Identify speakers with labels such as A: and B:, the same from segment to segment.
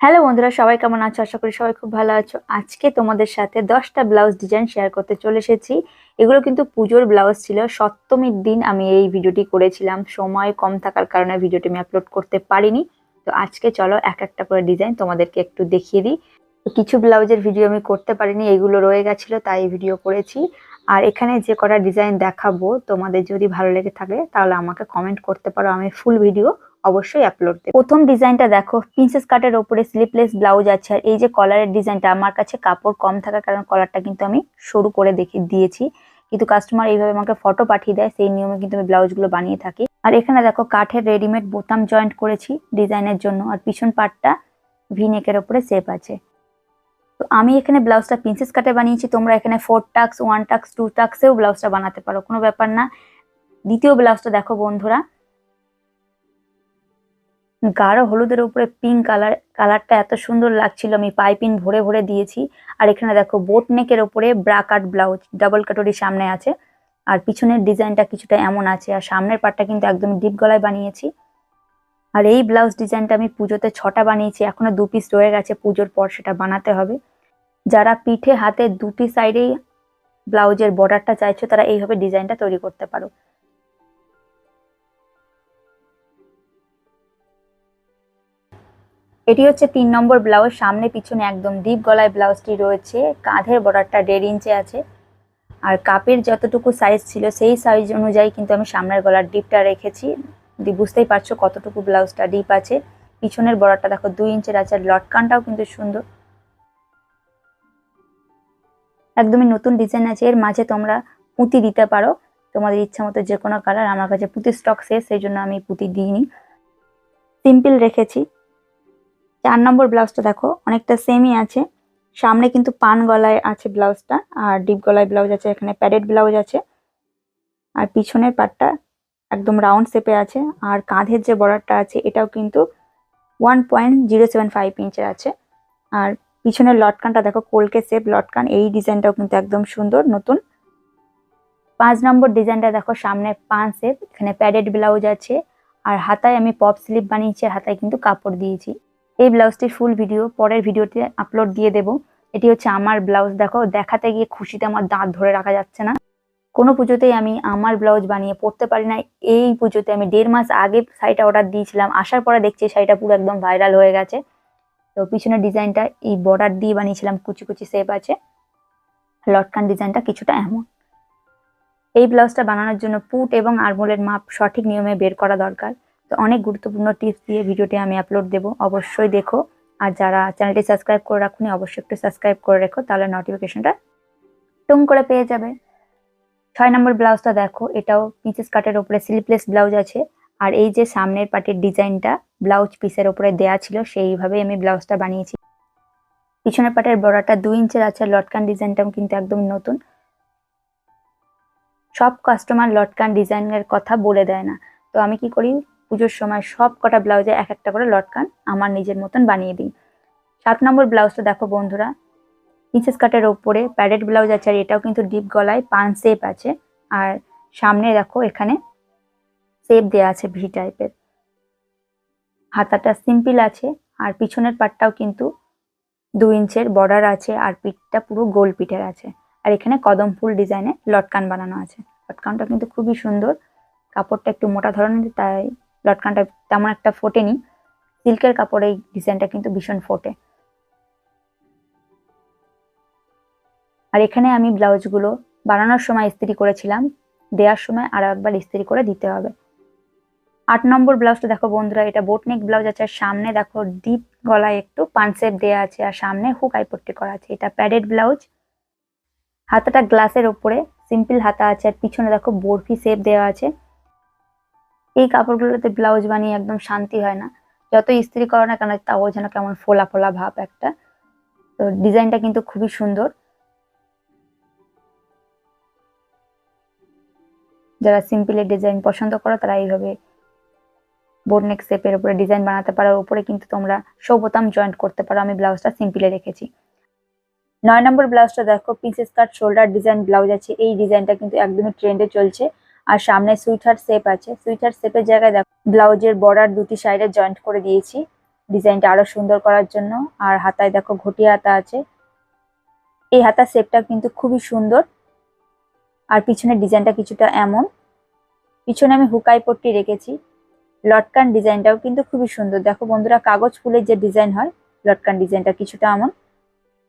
A: Hello বন্ধুরা, সবাই কেমন আছো? আশা করি সবাই খুব ভালো আছো। আজকে তোমাদের সাথে দশটা ব্লাউজ ডিজাইন শেয়ার করতে চলে এসেছি। এগুলো কিন্তু পুজোর ব্লাউজ ছিল। সপ্তমীর দিন আমি এই ভিডিওটি করেছিলাম। সময় কম থাকার কারণে ভিডিওটি আমি আপলোড করতে পারিনি। তো আজকে চলো এক একটা করে ডিজাইন তোমাদেরকে একটু দেখিয়ে দিই। কিছু ব্লাউজের ভিডিও আমি করতে পারিনি, এগুলো রয়ে গেছিল, তাই ভিডিও করেছি। আর এখানে যে কটা ডিজাইন দেখাবো, তোমাদের যদি ভালো লেগে থাকে, তাহলে আমাকে কমেন্ট করতে পারো। আমি ফুল ভিডিও অবশ্যই আপলোড দেব। প্রথম ডিজাইনটা দেখো প্রিন্সেস কাটের ওপরে স্লিপলেস ব্লাউজ আছে। আর এই যে কলারের ডিজাইনটা আমার কাছে কাপড় কম থাকার কারণে কলারটা কিন্তু আমি সরু করে দেখে, দিয়েছি। কিন্তু কাস্টমার এইভাবে আমাকে ফটো পাঠিয়ে দেয়, সেই নিয়মে কিন্তু আমি ব্লাউজগুলো বানিয়ে থাকি। আর এখানে দেখো, কাঠের রেডিমেড বোতাম জয়েন্ট করেছি ডিজাইনের জন্য। আর পিছন পার্টটা ভি নেকের ওপরে সেপ আছে। তো আমি এখানে ব্লাউজটা প্রিন্সেস কাটে বানিয়েছি। তোমরা এখানে four tucks one tucks two টাক্সেও ব্লাউজটা বানাতে পারো, কোনো ব্যাপার না। দ্বিতীয় ব্লাউজটা দেখো বন্ধুরা গাঢ় হলুদের উপরে পিঙ্ক কালার কালারটা এত সুন্দর লাগছিল, আমি পাইপিং ভরে ভরে দিয়েছি। আর এখানে দেখো বোট নেকের ওপরে bra cut blouse double katori সামনে আছে। আর পিছনের ডিজাইনটা কিছুটা এমন আছে, আর সামনের পাটটা কিন্তু একদম ডিপ গলায় বানিয়েছি। আর এই ব্লাউজ ডিজাইনটা আমি পুজোতে ছটা বানিয়েছি, এখনও দু পিস রয়ে গেছে, পুজোর পর সেটা বানাতে হবে। যারা পিঠে, হাতে দুটি সাইডেই ব্লাউজের বর্ডারটা চাইছো, তারা এইভাবে ডিজাইনটা তৈরি করতে পারো। এটি হচ্ছে তিন নম্বর ব্লাউজ, সামনে পিছনে একদম ডিপ গলায় ব্লাউজটি রয়েছে, কাঁধের বর্ডারটা দেড় ইঞ্চে আছে। আর কাপের যতটুকু সাইজ ছিল সেই সাইজ অনুযায়ী কিন্তু আমি সামনের গলার ডিপটা রেখেছি। বুঝতেই পারছ কতটুকু ব্লাউজটা ডিপ আছে। পিছনের বর্ডারটা দেখো দুই ইঞ্চের আছে, আর লটকানটাও কিন্তু সুন্দর। একদমই নতুন ডিজাইন আছে, এর মাঝে তোমরা পুঁতি দিতে পারো। তোমাদের ইচ্ছা মতো যে কোনো কালার আমার কাছে পুঁতি স্টক শেষ, সেই জন্য আমি পুঁতি দিইনি। সিম্পল রেখেছি। চার নম্বর ব্লাউজটা দেখো, অনেকটা সেমই আছে। সামনে কিন্তু পান গলায় আছে ব্লাউজটা, আর ডিপ গলায় ব্লাউজ আছে, এখানে প্যাডেড ব্লাউজ আছে। আর পিছনের পাটটা একদম রাউন্ড শেপে আছে, আর কাঁধের যে বর্ডারটা আছে, এটাও কিন্তু one point zero seven five ইঞ্চের আছে। আর পিছনের লটকানটা দেখো, কোলকে শেপ লটকান, এই ডিজাইনটাও কিন্তু একদম সুন্দর, নতুন। পাঁচ নম্বর ডিজাইনটা দেখো, সামনে পান শেপ এখানে প্যাডেড ব্লাউজ আছে। আর হাতায় আমি পপ স্লিপ বানিয়েছি, আর হাতায় কিন্তু কাপড় দিয়েছি। এই ব্লাউজটির ফুল ভিডিও পরের ভিডিওতে আপলোড দিয়ে দেবো। এটি হচ্ছে আমার ব্লাউজ, দেখো, দেখাতে গিয়ে খুশিতে আমার দাঁত ধরে রাখা যাচ্ছে না। কোনো পুজোতেই আমি আমার ব্লাউজ বানিয়ে পড়তে পারি না। এই পুজোতে আমি দেড় মাস আগে শাড়িটা অর্ডার দিয়েছিলাম। আসার পরে দেখছি শাড়িটা পুরো একদম ভাইরাল হয়ে গেছে। তো পিছনের ডিজাইনটা এই বর্ডার দিয়ে বানিয়েছিলাম, কুচি কুচি শেপ আছে। লটকান ডিজাইনটা কিছুটা এমন। এই ব্লাউজটা বানানোর জন্য পুট এবং আরমোলের মাপ সঠিক নিয়মে বের করা দরকার। তো অনেক গুরুত্বপূর্ণ টিপস দিয়ে ভিডিওটি আমি আপলোড দেব। অবশ্যই দেখো। আর যারা চ্যানেলটি সাবস্ক্রাইব করে রাখুনি, অবশ্যই একটু সাবস্ক্রাইব করে রেখো, তাহলে নোটিফিকেশনটা টুম করে পেয়ে যাবে। ছয় নম্বর ব্লাউজটা দেখো, এটাও পিসেস কাটের ওপরে স্লিপলেস ব্লাউজ আছে। আর এই যে সামনের পাটের ডিজাইনটা ব্লাউজ পিসের ওপরে দেয়া ছিল সেইভাবে আমি ব্লাউজটা বানিয়েছি। পিছনের পাটের বড়াটা দুই ইঞ্চের আছে, লটকান ডিজাইনটাও কিন্তু একদম নতুন। সব কাস্টমার লটকান ডিজাইনের কথা বলে দেয় না। তো আমি কি করি? পুজোর সময় সব কটা ব্লাউজে এক একটা করে লটকান, আমার নিজের মতন বানিয়ে দিই সাত নম্বর ব্লাউজটা দেখো বন্ধুরা প্রিন্সেস কাটের ওপরে প্যাডেড ব্লাউজ আছে আর এটাও কিন্তু ডিপ গলায় পান শেপ আছে। আর সামনে দেখো এখানে শেপ দেওয়া আছে ভি টাইপের। হাতাটা সিম্পল আছে আর পিছনের পাটটাও কিন্তু দু ইঞ্চের বর্ডার আছে আর পিঠটা পুরো গোল পিঠের আছে। আর এখানে কদম ফুল ডিজাইনে লটকান বানানো আছে। লটকানটা কিন্তু খুবই সুন্দর, কাপড়টা একটু মোটা ধরনের, তাই লটকানটা তেমন একটা ফোটেনি। সিল্কের কাপড় এই ডিজাইনটা কিন্তু ভীষণ ফোটে। আর এখানে আমি ব্লাউজগুলো বানানোর সময় ইস্ত্রি করেছিলাম। দেওয়ার সময় আরও একবার ইস্ত্রি করে দিতে হবে। আট নম্বর ব্লাউজটা দেখো বন্ধুরা, এটা বোটনেক ব্লাউজ আছে। আর সামনে দেখো ডিপ গলায় একটু পানসেপ দেওয়া আছে আর সামনে হুক আইপট্টি করা আছে। এটা প্যাডেড ব্লাউজ। হাতাটা গ্লাসের ওপরে, সিম্পল হাতা আছে। আর পিছনে দেখো বরফি শেপ দেওয়া আছে। এই কাপড়গুলোতে ব্লাউজ বানিয়ে একদম শান্তি হয় না। যত ইস্ত্রি করো না কেন, তাও যেন কেমন ফোলা ফোলা ভাব একটা। তো ডিজাইনটা কিন্তু খুবই সুন্দর। যারা সিম্পলের ডিজাইন পছন্দ করো, তারা এইভাবে বোর্ডনেক শেপের উপরে ডিজাইন বানাতে পারো। উপরে কিন্তু তোমরা শো বোতাম জয়েন্ট করতে পারো। আমি ব্লাউজটা সিম্পলে রেখেছি। নয় নম্বর ব্লাউজটা দেখো, pieces cut, shoulder design blouse আছে। এই ডিজাইনটা কিন্তু একদমই ট্রেন্ডে চলছে। আর সামনে সুইটার শেপ আছে। সুইটার শেপের জায়গায় দেখো, ব্লাউজের বর্ডার দুটি সাইডে জয়েন্ট করে দিয়েছি। ডিজাইনটা আরও সুন্দর করার জন্য। আর হাতায় দেখো ঘটি হাতা আছে। এই হাতার শেপটা কিন্তু খুবই সুন্দর। আর পিছনের ডিজাইনটা কিছুটা এমন। পিছনে আমি হুকাই পট্টি রেখেছি। লটকান ডিজাইনটাও কিন্তু খুবই সুন্দর। দেখো বন্ধুরা, কাগজ ফুলের যে ডিজাইন হয়, লটকান ডিজাইনটা কিছুটা এমন।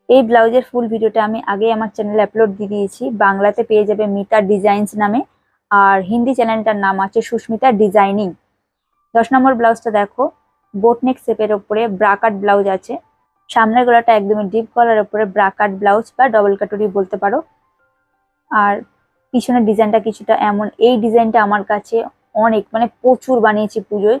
A: এই ব্লাউজের ফুল ভিডিওটা আমি আগে আমার চ্যানেলে আপলোড দিয়ে দিয়েছি। বাংলাতে পেয়ে যাবে মিতা ডিজাইনস নামে। আর হিন্দি চ্যানেলটার নাম আছে সুস্মিতা ডিজাইনিং। দশ নম্বর ব্লাউজটা দেখো বোটনেক শেপের ওপরে ব্রাকাট ব্লাউজ আছে। সামনের গলাটা একদমই ডিপ গলার ওপরে ব্রাকাট ব্লাউজ বা ডবল কাটুরি বলতে পারো। আর পিছনের ডিজাইনটা কিছুটা এমন, এই ডিজাইনটা আমার কাছে অনেক মানে প্রচুর বানিয়েছি পুজোয়।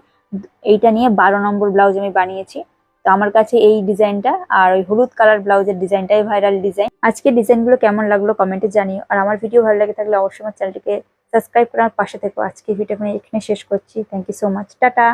A: এইটা নিয়ে বারো নম্বর ব্লাউজ আমি বানিয়েছি। তো আমার কাছে এই ডিজাইনটা আর ওই হলুদ কালার ব্লাউজের ডিজাইনটাই ভাইরাল ডিজাইন আজকে ডিজাইনগুলো কেমন লাগল কমেন্টে জানিও। আর আমার ভিডিও ভালো লাগে থাকলে অবশ্যই আমার চ্যানেলটিকে সাবস্ক্রাইব করার পাশে থেকো আজকে ভিডিও আমি এখানে শেষ করছি। Thank you so much tata